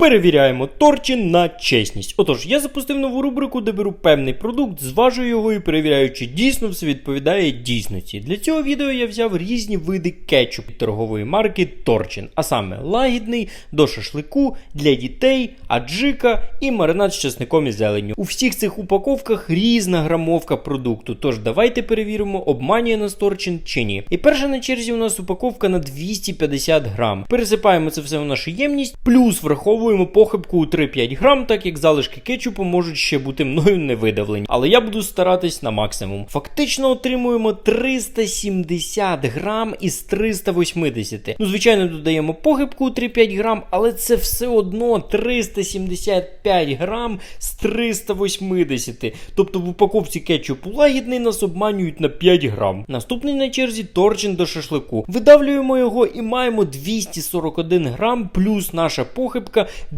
Перевіряємо торчин на чесність. Отож, я запустив нову рубрику, де беру певний продукт, зважую його і перевіряю, чи дійсно все відповідає дійсності. Для цього відео я взяв різні види кетчупу торгової марки Торчин, а саме лагідний, до шашлику, для дітей, аджика і маринад з чесником і зеленню. У всіх цих упаковках різна грамовка продукту. Тож давайте перевіримо, обманює нас Торчин чи ні. І перша на черзі у нас упаковка на 250 грам. Пересипаємо це все в нашу ємність, плюс враховуємо похибку у 3-5 грам, так як залишки кетчупу можуть ще бути мною не видавлені. Але я буду старатись на максимум. Фактично отримуємо 370 грам із 380. Ну, звичайно, додаємо похибку у 3-5 грам, але це все одно 375 грам з 380. Тобто в упаковці кетчупу лагідний нас обманюють на 5 грам. Наступний на черзі торчин до шашлику. Видавлюємо його і маємо 241 грам плюс наша похибка